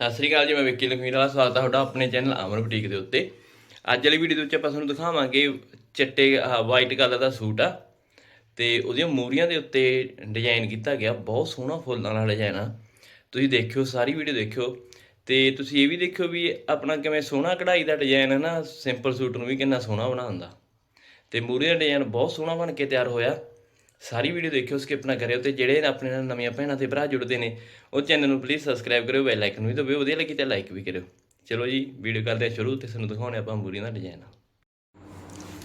ਸਤਿ ਸ੍ਰੀ ਅਕਾਲ ਜੀ, ਮੈਂ ਵਿੱਕੀ ਲਖਮੀਰ ਵਾਲਾ, ਸਵਾਗਤ ਹੈ ਤੁਹਾਡਾ ਆਪਣੇ ਚੈਨਲ ਅਮਰ ਬੁਟੀਕ ਦੇ ਉੱਤੇ। ਅੱਜ ਵਾਲੀ ਵੀਡੀਓ ਦੇ ਵਿੱਚ ਆਪਾਂ ਤੁਹਾਨੂੰ ਦਿਖਾਵਾਂਗੇ ਚਿੱਟੇ ਵਾਈਟ ਕਲਰ ਦਾ ਸੂਟ ਆ। ਤੇ ਉਹਦੀਆਂ ਮੂਰੀਆਂ ਦੇ ਉੱਤੇ ਡਿਜ਼ਾਈਨ ਕੀਤਾ ਗਿਆ, ਬਹੁਤ ਸੋਹਣਾ ਫੁੱਲਾਂ ਵਾਲਾ ਡਿਜ਼ਾਈਨ ਆ। ਤੁਸੀਂ ਦੇਖਿਓ, ਸਾਰੀ ਵੀਡੀਓ ਦੇਖਿਓ। ਤੇ ਤੁਸੀਂ ਇਹ ਵੀ ਦੇਖਿਓ ਵੀ ਆਪਣਾ ਕਿਵੇਂ ਸੋਹਣਾ ਕਢਾਈ ਦਾ ਡਿਜ਼ਾਈਨ ਹੈ ਨਾ ਸਿੰਪਲ ਸੂਟ ਨੂੰ ਵੀ ਕਿੰਨਾ ਸੋਹਣਾ ਬਣਾਉਂਦਾ ਤੇ ਮੂਰੀ ਦਾ ਡਿਜ਼ਾਈਨ ਬਹੁਤ ਸੋਹਣਾ ਬਣ ਕੇ ਤਿਆਰ ਹੋਇਆ। ਸਾਰੀ ਵੀਡੀਓ ਦੇਖਿਓ ਸਕਿਪ ਨਾ ਕਰਿਓ ਤੇ ਜਿਹੜੇ ਆਪਣੇ ਨਾਲ ਨਵੀਆਂ ਭੈਣਾਂ ਤੇ ਭਰਾ ਜੁੜਦੇ ਨੇ, ਉਹ ਚੈਨਲ ਨੂੰ ਪਲੀਜ਼ ਸਬਸਕ੍ਰਾਈਬ ਕਰਿਓ ਬੈਲ ਆਈਕਨ ਵੀ ਦਬਾਇਓ ਵਧੀਆ ਲੱਗੀ ਤਾਂ ਲਾਈਕ ਵੀ ਕਰਿਓ। ਚਲੋ ਜੀ ਵੀਡੀਓ ਕਰਦੇ ਹਾਂ ਸ਼ੁਰੂ ਤੇ ਤੁਹਾਨੂੰ ਦਿਖਾਉਣੇ ਆਪਾਂ ਮੂਰੀ ਦਾ ਡਿਜ਼ਾਈਨ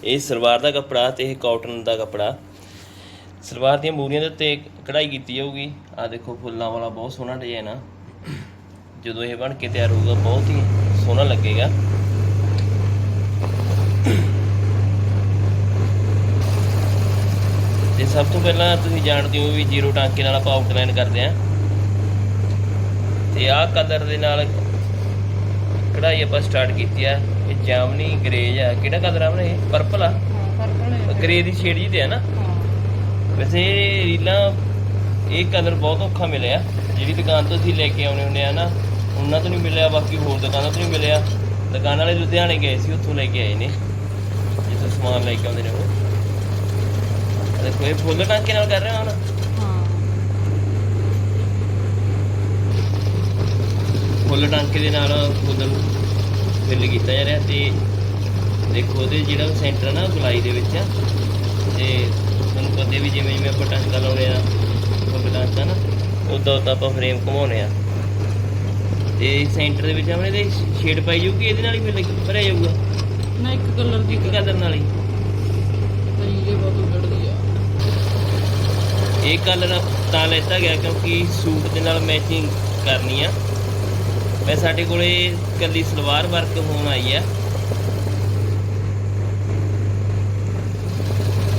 ਇਹ ਸਲਵਾਰ ਦਾ ਕੱਪੜਾ ਤੇ ਇਹ ਕਾਟਨ ਦਾ ਕੱਪੜਾ। ਸਲਵਾਰ ਦੀਆਂ ਮੂਰੀਆਂ ਦੇ ਉੱਤੇ ਕਢਾਈ ਕੀਤੀ ਜਾਊਗੀ। ਆ ਦੇਖੋ, ਫੁੱਲਾਂ ਵਾਲਾ ਬਹੁਤ ਸੋਹਣਾ ਡਿਜ਼ਾਈਨ ਆ। ਜਦੋਂ ਇਹ ਬਣ ਕੇ ਤਿਆਰ ਹੋਊਗਾ, ਬਹੁਤ ਹੀ ਸੋਹਣਾ ਲੱਗੇਗਾ। ਤੇ ਸਭ ਤੋਂ ਪਹਿਲਾਂ ਤੁਸੀਂ ਜਾਣਦੇ ਹੋ ਵੀ ਜ਼ੀਰੋ ਟਾਂਕੇ ਨਾਲ ਆਪਾਂ ਆਊਟਲਾਈਨ ਕਰਦੇ ਆਂ ਤੇ ਆਹ ਕਲਰ ਦੇ ਨਾਲ ਕਢਾਈ ਆਪਾਂ ਸਟਾਰਟ ਕੀਤੀ ਆ। ਇਹ ਜਾਮਨੀ ਗ੍ਰੇਜ ਆ ਕਿਹੜਾ ਕਲਰ ਆ ਆਪਣੇ? ਇਹ ਪਰਪਲ ਆ ਗ੍ਰੇ ਦੀ ਸ਼ੇਡ ਜੀ ਤੇ ਆ ਨਾ? ਵੈਸੇ ਰੀਲਾਂ ਇਹ ਕਲਰ ਬਹੁਤ ਔਖਾ ਮਿਲਿਆ। ਜਿਹੜੀ ਦੁਕਾਨ ਤੋਂ ਅਸੀਂ ਲੈ ਕੇ ਆਉਣੇ ਹੁੰਦੇ ਆ ਨਾ ਉਹਨਾਂ ਤੋਂ ਨਹੀਂ ਮਿਲਿਆ ਬਾਕੀ ਹੋਰ ਦੁਕਾਨਾਂ ਤੋਂ ਨਹੀਂ ਮਿਲਿਆ। ਦੁਕਾਨ ਵਾਲੇ ਲੁਧਿਆਣੇ ਗਏ ਸੀ ਉੱਥੋਂ ਲੈ ਕੇ ਆਏ ਨੇ। ਜਿੱਥੋਂ ਸਮਾਨ ਲੈ ਕੇ ਆਉਂਦੇ ਨੇ ਉਹ। ਦੇਖੋ ਇਹ ਫੁੱਲ ਟਾਂਕੇ ਨਾਲ ਕਰ ਰਹੇ ਹਾਂ। ਹੁਣ ਫੁੱਲ ਟਾਂਕੇ ਦੇ ਨਾਲ ਫੁੱਲ ਫਿਲ ਕੀਤਾ ਜਾ ਰਿਹਾ ਤੇ ਦੇਖੋ ਉਹਦੇ ਜਿਹੜਾ ਸੈਂਟਰ ਨਾ ਗੁਲਾਈ ਦੇ ਵਿੱਚ ਆ ਤੇ ਤੁਹਾਨੂੰ ਪਤਾ ਵੀ ਜਿਵੇਂ ਜਿਵੇਂ ਆਪਾਂ ਟਾਂਕਾ ਲਾਉਂਦੇ ਆ ਫੁੱਲ ਟਾਂਕਾ ਨਾ ਉਦਾਂ ਉਦਾਂ ਆਪਾਂ ਫਰੇਮ ਘੁਮਾਉਨੇ ਆ। ਤੇ ਸੈਂਟਰ ਦੇ ਵਿੱਚ ਆਪਣੇ ਦੇ ਸ਼ੇਡ ਪਾਈ ਜਾਊਗੀ ਇਹਦੇ ਨਾਲ ਹੀ ਫਿਰ ਲੱਗ- ਭਰਿਆ ਜਾਊਗਾ? ਨਾ ਇੱਕ ਕਲਰ ਦੀ ਇੱਕ ਕਲਰ ਨਾਲ ਹੀ। ਤਰੀਕੇ ਬਹੁਤ ਉਗੜਦੀ ਆ ਇਹ ਕਲਰ ਤਾਂ ਲੈਤਾ ਗਿਆ ਕਿਉਂਕਿ ਸੂਟ ਦੇ ਨਾਲ ਮੈਚਿੰਗ ਕਰਨੀ ਆ। ਮੈਂ ਸਾਡੇ ਕੋਲੇ ਕੱਲੀ ਸਲਵਾਰ ਵਰਕ ਹੋਣ ਆਈ ਆ।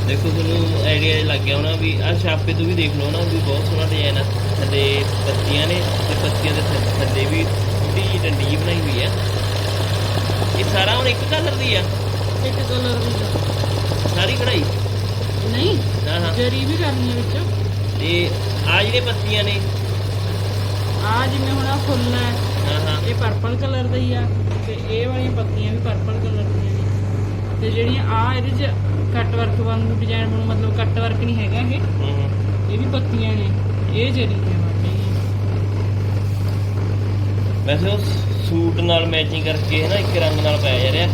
ਦੇਖੋ ਤੁਹਾਨੂੰ ਆਈਡੀਆ ਲੱਗ ਗਿਆ ਹੋਣਾ ਵੀ ਆ ਛਾਪੇ ਤੋਂ ਵੀ ਦੇਖ ਲਓ ਨਾ ਵੀ ਬਹੁਤ ਸੋਹਣਾ ਡਿਜ਼ਾਈਨ ਆ। ਥੱਲੇ ਪੱਤੀਆਂ ਨੇ ਤੇ ਪੱਤੀਆਂ ਦੇ ਥੱਲੇ ਵੀ ਛੋਟੀ ਜਿਹੀ ਡੰਡੀ ਬਣਾਈ ਹੋਈ ਆ। ਇਹ ਸਾਰਾ ਹੁਣ ਇੱਕ ਕਲਰ ਦੀ ਆ? ਇੱਕ ਕਲਰ ਦੀ। ਸਾਰੀ ਕਢਾਈ? ਨਹੀਂ ਹਾਂ ਹਾਂ। ਜਰੀ ਵੀ ਕਰਨੀ ਹੈ ਵਿੱਚ। ਤੇ ਆ ਜਿਹੜੇ ਪੱਤੀਆਂ ਨੇ? ਆ ਜਿਵੇਂ ਹੁਣ ਆ ਫੁੱਲ ਹੈ ਹਾਂ ਹਾਂ। ਇਹ ਪਰਪਲ ਕਲਰ ਦਾ ਹੀ ਆ ਤੇ ਇਹ ਵਾਲੀਆਂ ਪੱਤੀਆਂ ਵੀ ਪਰਪਲ ਕਲਰ ਦੀਆਂ ਨੇ। ਤੇ ਜਿਹੜੀਆਂ ਆ ਇਹਦੇ ਚ ਕੱਟ ਵਰਕ ਵਾਂਗੂ ਡਿਜ਼ਾਈਨ ਬਣੂ ਮਤਲਬ ਕੱਟ ਵਰਕ ਨਹੀਂ ਹੈਗਾ ਇਹ। ਹੂੰ ਹੂੰ। ਇਹ ਵੀ ਪੱਤੀਆਂ ਨੇ ਇਹ ਜਰੀ ਦੀਆਂ ਵਾਟੇ ਵੈਸੇ ਉਹ ਸੂਟ ਨਾਲ ਮੈਚਿੰਗ ਕਰਕੇ ਹੈ ਨਾ ਇੱਕ ਰੰਗ ਨਾਲ ਪਾਇਆ ਜਾ ਰਿਹਾ।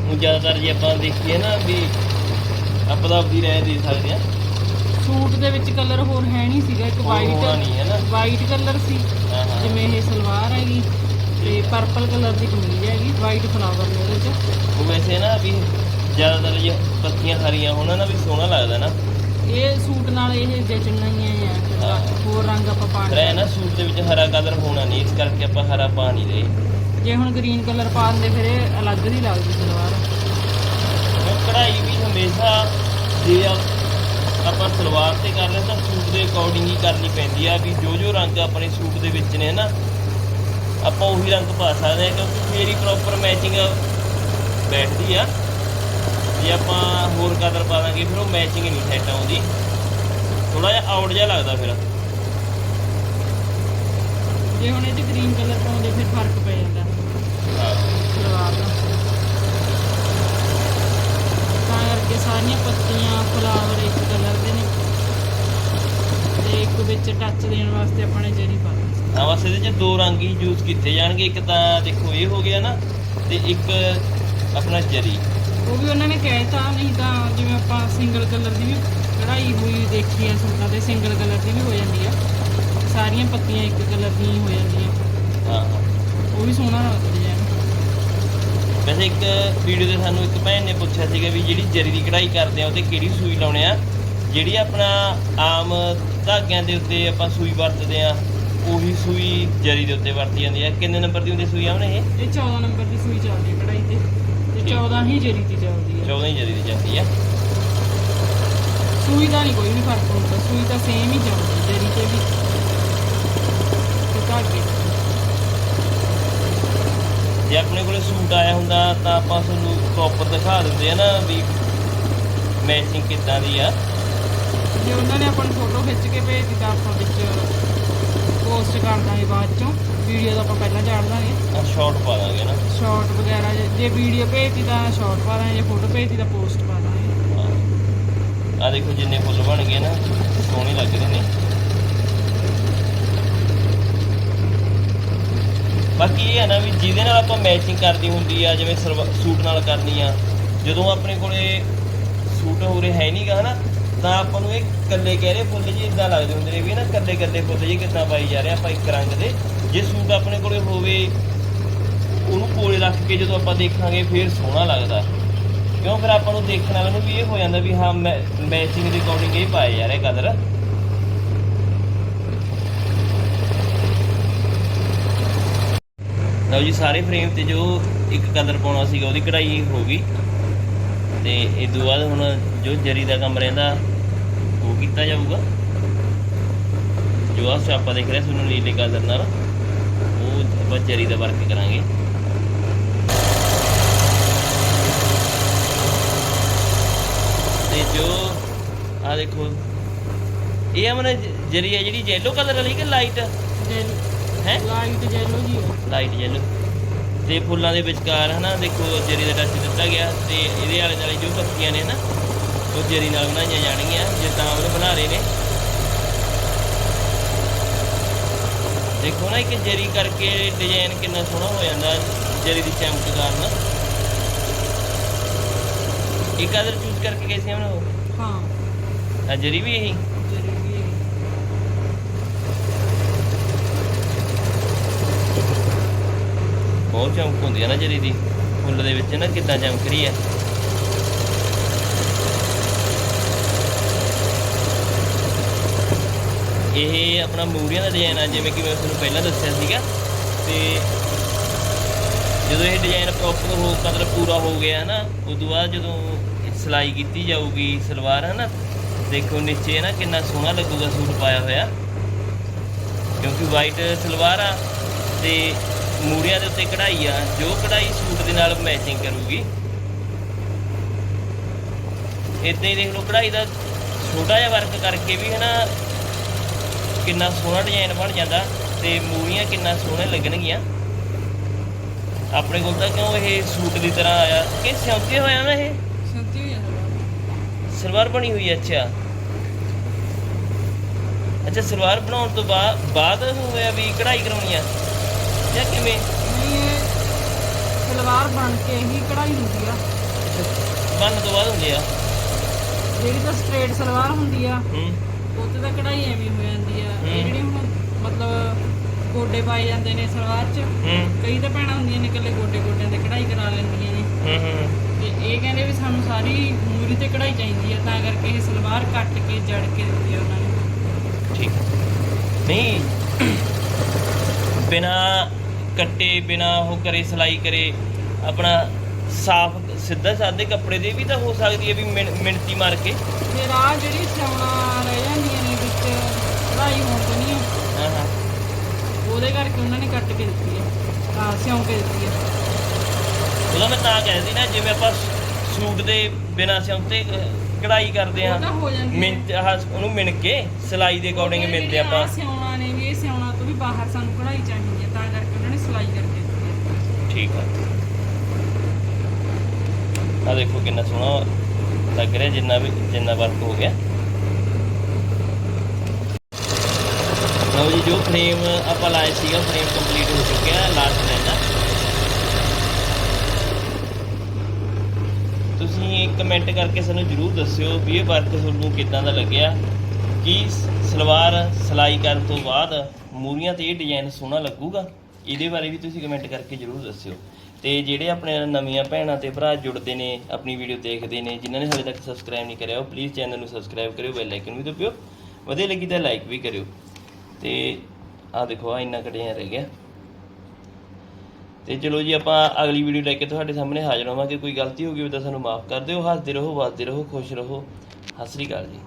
ਹੁਣ ਜ਼ਿਆਦਾਤਰ ਜੇ ਆਪਾਂ ਦੇਖੀਏ ਨਾ ਵੀ ਆਪਾਂ ਤਾਂ ਆਪਦੀ ਰਾਏ ਦੇ ਸਕਦੇ ਆ। ਸੂਟ ਦੇ ਵਿੱਚ ਕਲਰ ਹੋਰ ਹੈ ਨਹੀਂ ਸੀਗਾ ਇੱਕ ਹੋਣਾ ਵਾਈਟ ਨਹੀਂ ਹੈ ਨਾ। ਵਾਈਟ ਕਲਰ ਸੀ। ਹਾਂ ਹਾਂ। ਜਿਵੇਂ ਇਹ ਸਲਵਾਰ ਹੈਗੀ ਤੇ ਪਰਪਲ ਕਲਰ ਦੀ ਕਮੀਜ਼ ਹੈਗੀ ਵਾਈਟ ਫਲਾਵਰ ਨੇ ਉਹਦੇ ਚ ਉਹ ਵੈਸੇ ਨਾ ਵੀ ਜ਼ਿਆਦਾਤਰ ਜੇ ਪੱਤੀਆਂ ਹਰੀਆਂ ਹੋਣ ਨਾ ਵੀ ਸੋਹਣਾ ਲੱਗਦਾ ਨਾ। ਇਹ ਸੂਟ ਨਾਲ ਇਹ ਜਚਣਾ ਹੀ ਹੈ ਹਾਂ। ਹੋਰ ਰੰਗ ਆਪਾਂ ਪਾ ਪਰ ਇਹ ਨਾ ਸੂਟ ਦੇ ਵਿੱਚ ਹਰਾ ਕਲਰ ਹੋਣਾ ਨਹੀਂ ਇਸ ਕਰਕੇ ਆਪਾਂ ਹਰਾ ਪਾ ਨਹੀਂ ਰਹੇ। ਜੇ ਹੁਣ ਗ੍ਰੀਨ ਕਲਰ ਪਾ ਦਿੰਦੇ ਫਿਰ ਇਹ ਅਲੱਗ ਹੀ ਲੱਗਦੀ ਸਲਵਾਰ। ਕਢਾਈ ਵੀ ਹਮੇਸ਼ਾ ਜੇ ਆਪਾਂ ਸਲਵਾਰ ਤੇ ਕਰ ਰਹੇ ਤਾਂ ਸੂਟ ਦੇ ਅਕੋਰਡਿੰਗ ਹੀ ਕਰਨੀ ਪੈਂਦੀ ਆ ਵੀ ਜੋ ਜੋ ਰੰਗ ਆਪਣੇ ਸੂਟ ਦੇ ਵਿੱਚ ਨੇ ਨਾ ਆਪਾਂ ਉਹੀ ਰੰਗ ਪਾ ਸਕਦੇ ਆ ਕਿਉਂਕਿ ਹੀ ਪ੍ਰੋਪਰ ਮੈਚਿੰਗ ਬੈਠਦੀ ਆ। ਜੇ ਆਪਾਂ ਹੋਰ ਕਲਰ ਪਾ ਦਾਂਗੇ ਫਿਰ ਉਹ ਮੈਚਿੰਗ ਨਹੀਂ ਸੈੱਟ ਆਉਂਦੀ। ਥੋੜਾ ਜਿਹਾ ਆਊਟ ਜਿਹਾ ਲੱਗਦਾ ਫਿਰ। ਜੇ ਹੁਣ ਇਹ ਚ ਗ੍ਰੀਨ ਕਲਰ ਪਾਉਂਦੇ ਫਿਰ ਫ਼ਰਕ ਪੈ ਜਾਂਦਾ। ਹਾਂ। ਸਲਵਾਰ ਦਾ। ਕਰਕੇ ਸਾਰੀਆਂ ਪੱਤੀਆਂ ਫਲਾਵਰ ਇੱਕ ਕਲਰ ਦੇ ਨੇ ਤੇ ਇੱਕ ਵਿੱਚ ਟੱਚ ਦੇਣ ਵਾਸਤੇ ਆਪਾਂ ਨੇ ਜਰੀ ਪਾ ਦਿੱਤੀ। ਹਾਂ ਬਸ ਇਹਦੇ ਚ ਦੋ ਰੰਗ ਹੀ ਯੂਜ਼ ਕੀਤੇ ਜਾਣਗੇ ਇੱਕ ਤਾਂ ਦੇਖੋ ਇਹ ਹੋ ਗਿਆ ਨਾ ਤੇ ਇੱਕ ਆਪਣਾ ਜਰੀ। ਉਹ ਵੀ ਉਹਨਾਂ ਨੇ ਕਹਿਤਾ ਨਹੀਂ ਤਾਂ ਜਿਵੇਂ ਆਪਾਂ ਸਿੰਗਲ ਕਲਰ ਦੀ ਵੀ ਕਢਾਈ ਹੋਈ ਦੇਖੀ ਆ ਸੂਟਾਂ ਤੇ ਸਿੰਗਲ ਕਲਰ ਦੀ ਵੀ ਹੋ ਜਾਂਦੀ ਆ। ਸਾਰੀਆਂ ਪੱਤੀਆਂ ਇੱਕ ਕਲਰ ਦੀਆਂ ਹੀ ਹੋ ਜਾਂਦੀਆਂ। ਹਾਂ। ਉਹ ਵੀ ਸੋਹਣਾ ਲੱਗਦਾ। ਵੈਸੇ ਇੱਕ ਵੀਡੀਓ ਤੇ ਸਾਨੂੰ ਇੱਕ ਭੈਣ ਨੇ ਪੁੱਛਿਆ ਸੀਗਾ ਵੀ ਜਿਹੜੀ ਜਰੀ ਦੀ ਕਢਾਈ ਕਰਦੇ ਆ ਉਹਤੇ ਕਿਹੜੀ ਸੂਈ ਲਾਉਣੇ ਆ? ਜਿਹੜੀ ਆਪਣਾ ਆਮ ਧਾਗਿਆਂ ਦੇ ਉੱਤੇ ਆਪਾਂ ਸੂਈ ਵਰਤਦੇ ਆ ਉਹੀ ਸੂਈ ਜਰੀ ਦੇ ਉੱਤੇ ਵਰਤੀ ਜਾਂਦੀ ਆ। ਕਿੰਨੇ ਨੰਬਰ ਦੀ ਹੁੰਦੀ ਸੂਈ ਆਉਣੇ ਇਹ? ਇਹ 14 ਨੰਬਰ ਦੀ ਸੂਈ ਚੱਲਦੀ ਹੈ ਕਢਾਈ ਤੇ। ਤੇ 14 ਹੀ ਜਰੀ ਦੀ ਚੱਲਦੀ ਹੈ 14 ਹੀ ਜਰੀ ਦੀ ਜਾਂਦੀ ਆ। ਸੂਈ ਦਾ ਨਹੀਂ ਕੋਈ ਵੀ ਫ਼ਰਕ ਹੁੰਦਾ। ਸੂਈ ਤਾਂ ਸੇਮ ਹੀ ਚੱਲਦੀ ਜਰੀ ਤੇ ਵੀ। ਤੇ ਧਾਗੇ। ਜੇ ਆਪਣੇ ਕੋਲੇ ਸੂਟ ਆਇਆ ਹੁੰਦਾ ਤਾਂ ਆਪਾਂ ਤੁਹਾਨੂੰ ਪ੍ਰੋਪਰ ਦਿਖਾ ਦਿੰਦੇ ਆ ਨਾ ਵੀ ਮੈਚਿੰਗ ਕਿੱਦਾਂ ਦੀ ਆ। ਜੇ ਉਹਨਾਂ ਨੇ ਆਪਾਂ ਨੂੰ ਫੋਟੋ ਖਿੱਚ ਕੇ ਭੇਜ ਦਿੱਤਾ ਆਪਾਂ ਵਿੱਚ ਪੋਸਟ ਕਰ ਦਾਂਗੇ ਬਾਅਦ ਚੋਂ ਵੀਡੀਓ ਤਾਂ ਆਪਾਂ ਪਹਿਲਾਂ ਚਾੜ ਦਾਂਗੇ। ਆ ਸ਼ਾਰਟ ਪਾ ਦਾਂਗੇ ਨਾ। ਸ਼ਾਰਟ ਵਗੈਰਾ ਜੇ- ਜੇ ਵੀਡੀਓ ਭੇਜਤੀ ਤਾਂ ਸ਼ਾਰਟ ਪਾ ਦਾਂਗੇ ਜੇ ਫੋਟੋ ਭੇਜਤੀ ਤਾਂ ਪੋਸਟ ਪਾ ਦਾਂਗੇ। ਆ ਦੇਖੋ ਜਿੰਨੇ ਫੁੱਲ ਬਣ ਗਏ ਨਾ ਸੋਹਣੇ ਲੱਗ ਰਹੇ ਨੇ। ਬਾਕੀ ਇਹ ਹੈ ਨਾ ਵੀ ਜਿਹਦੇ ਨਾਲ ਆਪਾਂ ਮੈਚਿੰਗ ਕਰਦੀ ਹੁੰਦੀ ਆ, ਜਿਵੇਂ ਸਲਵਾ- ਸੂਟ ਨਾਲ ਕਰਨੀ ਆ, ਜਦੋਂ ਆਪਣੇ ਕੋਲੇ ਸੂਟ ਹੋ ਰਿਹਾ ਹੈ ਨਹੀਂਗਾ ਹਨਾ, ਤਾਂ ਆਪਾਂ ਨੂੰ ਇਹ ਕੱਲੇ ਕਹਿ ਰਹੇ ਫੁੱਲ ਜੀ ਇਦਾਂ ਲੱਗਦੇ ਹੁੰਦੇ ਨੇ ਵੀ ਨਾ ਕੱਲੇ ਕੱਲੇ ਫੁੱਲ ਜੀ ਕਿੱਦਾਂ ਪਾਈ ਜਾ ਰਹੇ ਆਪਾਂ ਇੱਕ ਰੰਗ ਦੇ। ਜੇ ਸੂਟ ਆਪਣੇ ਕੋਲੇ ਹੋਵੇ, ਉਹਨੂੰ ਕੋਲੇ ਰੱਖ ਕੇ ਜਦੋਂ ਆਪਾਂ ਦੇਖਾਂਗੇ, ਫਿਰ ਸੋਹਣਾ ਲੱਗਦਾ। ਕਿਉਂ? ਫਿਰ ਆਪਾਂ ਨੂੰ ਦੇਖਣ ਵਾਲਿਆਂ ਨੂੰ ਵੀ ਇਹ ਹੋ ਜਾਂਦਾ ਵੀ ਹਾਂ ਮੈਚਿੰਗ ਦੇ ਅਕੋਰਡਿੰਗ ਇਹ ਪਾਏ ਜਾ ਰਹੇ ਕਲਰ ਲਓ ਜੀ, ਸਾਰੇ ਫਰੇਮ ਤੇ ਜੋ ਇੱਕ ਕਲਰ ਪਾਉਣਾ ਸੀਗਾ, ਉਹਦੀ ਕਢਾਈ ਹੋ ਗਈ। ਤੇ ਇਹ ਤੋਂ ਬਾਅਦ ਹੁਣ ਜੋ ਜਰੀ ਦਾ ਕੰਮ ਰਹਿੰਦਾ, ਉਹ ਕੀਤਾ ਜਾਊਗਾ। ਜੋ ਆ ਆਪਾਂ ਦੇਖ ਰਹੇ ਤੁਹਾਨੂੰ ਨੀਲੇ ਕਲਰ ਨਾਲ, ਉਹ ਆਪਾਂ ਜਰੀ ਦਾ ਵਰਕ ਕਰਾਂਗੇ। ਤੇ ਜੋ ਆ ਦੇਖੋ, ਇਹ ਆ ਅਮਨ ਜਰੀ ਹੈ ਜਿਹੜੀ ਯੈਲੋ ਕਲਰ ਵਾਲੀ ਕਿ ਲਾਈਟ ਹੈ? ਲਾਈਟ ਜੈਲੋ ਜੀ। ਲਾਈਟ ਯੈਲੋ ਤੇ ਫੁੱਲਾਂ ਦੇ ਵਿਚਕਾਰ ਹਨਾ ਦੇਖੋ ਜਰੀ ਦਾ ਟੱਚ ਦਿੱਤਾ ਗਿਆ ਤੇ ਇਹਦੇ ਆਲੇ ਦੁਆਲੇ ਜੋ ਪੱਤੀਆਂ ਨੇ ਨਾ ਉਹ ਜਰੀ ਨਾਲ ਬਣਾਈਆਂ ਜਾਣਗੀਆਂ ਜਿੱਦਾਂ ਉਹ ਬਣਾ ਰਹੇ ਨੇ। ਦੇਖੋ ਨਾ ਇੱਕ ਜਰੀ ਕਰਕੇ ਡਿਜ਼ਾਈਨ ਕਿੰਨਾ ਸੋਹਣਾ ਹੋ ਜਾਂਦਾ ਜਰੀ ਦੀ ਚਮਕ ਕਾਰਨ। ਇਹ ਕਲਰ ਚੂਜ਼ ਕਰਕੇ ਕੈਸੇ ਉਹ? ਹਾਂ। ਆ ਜਰੀ ਵੀ ਇਹੀ ਜਰੀ ਵੀ ਹੈ। ਬਹੁਤ ਚਮਕ ਹੁੰਦੀ ਹੈ ਨਾ ਜਰੀ ਦੀ ਫੁੱਲ ਦੇ ਵਿੱਚ ਨਾ ਕਿੱਦਾਂ ਚਮਕ ਰਹੀ ਹੈ ਇਹ ਆਪਣਾ ਮੂਰੀਆਂ ਦਾ ਡਿਜ਼ਾਈਨ ਆ, ਜਿਵੇਂ ਕਿ ਮੈਂ ਤੁਹਾਨੂੰ ਪਹਿਲਾਂ ਦੱਸਿਆ ਸੀਗਾ। ਤੇ ਜਦੋਂ ਇਹ ਡਿਜ਼ਾਈਨ ਪ੍ਰੋਪਰ ਹੋ, ਮਤਲਬ ਪੂਰਾ ਹੋ ਗਿਆ ਹੈ ਨਾ ਉਸ ਤੋਂ ਬਾਅਦ ਜਦੋਂ ਸਿਲਾਈ ਕੀਤੀ ਜਾਊਗੀ ਸਲਵਾਰ ਹੈ ਨਾ ਦੇਖੋ ਨੀਚੇ ਨਾ ਕਿੰਨਾ ਸੋਹਣਾ ਲੱਗੂਗਾ ਸੂਟ ਪਾਇਆ ਹੋਇਆ। ਕਿਉਂਕਿ ਵਾਈਟ ਸਲਵਾਰ ਆ, ਤੇ ਮੂਰੀਆਂ ਦੇ ਉੱਤੇ ਕਢਾਈ ਆ ਜੋ ਕਢਾਈ ਸੂਟ ਦੇ ਨਾਲ ਮੈਚਿੰਗ ਕਰੂਗੀ। ਇਦਾਂ ਹੀ ਦੇਖ ਲਓ ਕਢਾਈ ਦਾ ਛੋਟਾ ਜਿਹਾ ਵਰਕ ਕਰਕੇ ਵੀ ਹਨਾ ਕਿੰਨਾ ਸੋਹਣਾ ਡਿਜ਼ਾਈਨ ਬਣ ਜਾਂਦਾ ਤੇ ਮੂਰੀਆਂ ਕਿੰਨਾ ਸੋਹਣੇ ਲੱਗਣਗੀਆਂ। ਆਪਣੇ ਕੋਲ ਤਾਂ ਕਿਉਂ ਇਹ ਸੂਟ ਦੀ ਤਰ੍ਹਾਂ ਆਇਆ? ਕਿ ਸਿਉਂਤੇ ਹੋਇਆ ਨਾ ਇਹ? ਸੰਤੀ ਹੋ ਜਾਂਦਾ ਸਲਵਾਰ ਬਣੀ ਹੋਈ ਹੈ ਅੱਛਾ। ਅੱਛਾ ਸਲਵਾਰ ਬਣਾਉਣ ਤੋਂ ਬਾਅਦ ਬਾਅਦ ਹੋਇਆ ਵੀ ਕਢਾਈ ਕਰਾਉਣੀ ਆ? ਜਾਂ ਕਿਵੇਂ? ਇਹ ਸਲਵਾਰ ਬਣ ਕੇ ਹੀ ਕਢਾਈ ਹੁੰਦੀ ਆ। ਬੰਨ ਤੋਂ ਬਾਅਦ ਹੁੰਦੇ ਆ। ਜਿਹੜੀ ਤਾਂ ਸਟ੍ਰੇਟ ਸਲਵਾਰ ਹੁੰਦੀ ਆ ਹੂੰ। ਉੱਤੇ ਤਾਂ ਕਢਾਈ ਐਵੇਂ ਹੋ ਜਾਂਦੀ ਆ। ਇਹ ਜਿਹੜੀ ਹੁਣ ਮਤਲਬ ਗੋਡੇ ਪਾਏ ਜਾਂਦੇ ਨੇ ਸਲਵਾਰ 'ਚ ਹੂੰ। ਕਈ ਤਾਂ ਭੈਣਾਂ ਹੁੰਦੀਆਂ ਨੇ ਇਕੱਲੇ ਗੋਡੇ ਗੋਡਿਆਂ ਤੇ ਕਢਾਈ ਕਰਾ ਲੈਂਦੀਆਂ ਨੇ। ਹੂੰ ਹੂੰ ਤੇ ਇਹ ਕਹਿੰਦੇ ਵੀ ਸਾਨੂੰ ਸਾਰੀ ਮੂਰੀ ਤੇ ਕਢਾਈ ਚਾਹੀਦੀ ਆ ਤਾਂ ਕਰਕੇ ਇਹ ਸਲਵਾਰ ਕੱਟ ਕੇ ਜੜ ਕੇ ਦਿੱਤੀ ਉਹਨਾਂ ਨੇ। ਠੀਕ। ਨਹੀਂ। ਬਿਨਾ ਕੱਟੇ ਬਿਨਾ ਉਹ ਕਰੇ ਸਿਲਾਈ ਕਰੇ ਆਪਣਾ ਸਾਫ਼ ਸਿੱਧਾ ਸਾਦੇ ਕੱਪੜੇ ਦੇ ਵੀ ਤਾਂ ਹੋ ਸਕਦੀ ਹੈ ਵੀ ਮਿਣ- ਮਿਣਤੀ ਮਾਰ ਕੇ। ਫਿਰ ਆ ਜਿਹੜੀ ਸਿਉਣਾ ਰਹਿ ਜਾਂਦੀਆਂ ਨੇ ਵਿੱਚ ਕਢਾਈ ਹੋਣ ਤੋਂ ਨਹੀਂ ਹਾਂ ਹਾਂ। ਉਹਦੇ ਕਰਕੇ ਉਹਨਾਂ ਨੇ ਕੱਟ ਕੇ ਦਿੱਤੀ ਆ ਆ ਸਿਉਂ ਕੇ ਦਿੱਤੀ ਆ ਉਹਦਾ ਮੈਂ ਤਾਂ ਕਹਿੰਦੀ ਨਾ ਜਿਵੇਂ ਆਪਾਂ ਸੂਟ ਦੇ ਬਿਨਾ ਸਿਉਂਤੇ ਕਢਾਈ ਕਰਦੇ ਉਹ ਤਾਂ ਹਾਂ ਹੋ। ਜਾਂਦੀ ਮਿੰਟ ਉਹਨੂੰ ਮਿਣ ਕੇ ਸਿਲਾਈ ਦੇ ਅਕੋਰਡਿੰਗ ਮਿਣਦੇ ਆਪਾਂ। ਸਿਉਣਾ ਨੇ ਵੀ ਇਹ ਸਿਉਣਾ ਤੋਂ ਵੀ ਬਾਹਰ ਸਾਨੂੰ ਕਢਾਈ ਚਾਹੀਦੀ ਹੈ ਤਾਂ ਕਰਕੇ ਉਹਨਾਂ ਨੇ ਸਿਲਾਈ ਕਰਕੇ ਦਿੱਤੀ ਹੈ ਠੀਕ ਆ। ਆ ਦੇਖੋ ਕਿੰਨਾ ਸੋਹਣਾ ਲੱਗ ਰਿਹਾ, ਜਿੰਨਾ ਵੀ ਜਿੰਨਾ ਵਰਕ ਹੋ ਗਿਆ। ਲਓ ਜੀ, ਜੋ ਫਰੇਮ ਆਪਾਂ ਲਾਇਆ ਸੀਗਾ ਫਰੇਮ ਕੰਪਲੀਟ ਹੋ ਚੁੱਕਿਆ ਲਾਸਟ ਲਾਈਨ ਆ ਤੁਸੀਂ ਕਮੈਂਟ ਕਰਕੇ ਸਾਨੂੰ ਜਰੂਰ ਦੱਸਿਓ ਵੀ ਇਹ ਵਰਕ ਤੁਹਾਨੂੰ ਕਿੱਦਾਂ ਦਾ ਲੱਗਿਆ। ਕੀ ਸਲਵਾਰ ਸਿਲਾਈ ਕਰਨ ਤੋਂ ਬਾਅਦ ਮੂਰੀਆਂ ਤੇ ਇਹ ਡਿਜ਼ਾਈਨ ਸੋਹਣਾ ਲੱਗੂਗਾ? ਇਹਦੇ ਬਾਰੇ ਵੀ ਤੁਸੀਂ ਕਮੈਂਟ ਕਰਕੇ ਜਰੂਰ ਦੱਸਿਓ। ਤੇ ਜਿਹੜੇ ਆਪਣੇ ਨਵੀਆਂ ਭੈਣਾਂ ਤੇ ਭਰਾ ਜੁੜਦੇ ਨੇ, ਆਪਣੀ ਵੀਡੀਓ ਦੇਖਦੇ ਨੇ, ਜਿਨ੍ਹਾਂ ਨੇ ਹਾਲੇ ਤੱਕ ਸਬਸਕ੍ਰਾਈਬ ਨਹੀਂ ਕਰਿਆ, ਉਹ ਪਲੀਜ਼ ਚੈਨਲ ਨੂੰ ਸਬਸਕ੍ਰਾਈਬ ਕਰਿਓ ਬੈਲ ਆਈਕਨ ਵੀ ਦਬਾਇਓ ਵਧੀਆ ਲੱਗੀ ਤਾਂ ਲਾਈਕ ਵੀ ਕਰਿਓ। ਤੇ ਆਹ ਦੇਖੋ ਆ ਇੰਨਾ ਕਟਿਆ ਰਹਿ ਗਿਆ। ਤੇ ਚਲੋ ਜੀ, ਆਪਾਂ ਅਗਲੀ ਵੀਡੀਓ ਲੈ ਕੇ ਤੁਹਾਡੇ ਸਾਹਮਣੇ ਹਾਜ਼ਰ ਹੋਵਾਂਗੇ। ਕੋਈ ਗਲਤੀ ਹੋ ਗਈ ਹੋਵੇ ਤਾਂ ਸਾਨੂੰ ਮਾਫ ਕਰ ਦਿਓ। ਹੱਸਦੇ ਰਹੋ ਵੱਸਦੇ ਰਹੋ, ਖੁਸ਼ ਰਹੋ। ਸਤਿ ਸ੍ਰੀ ਅਕਾਲ ਜੀ।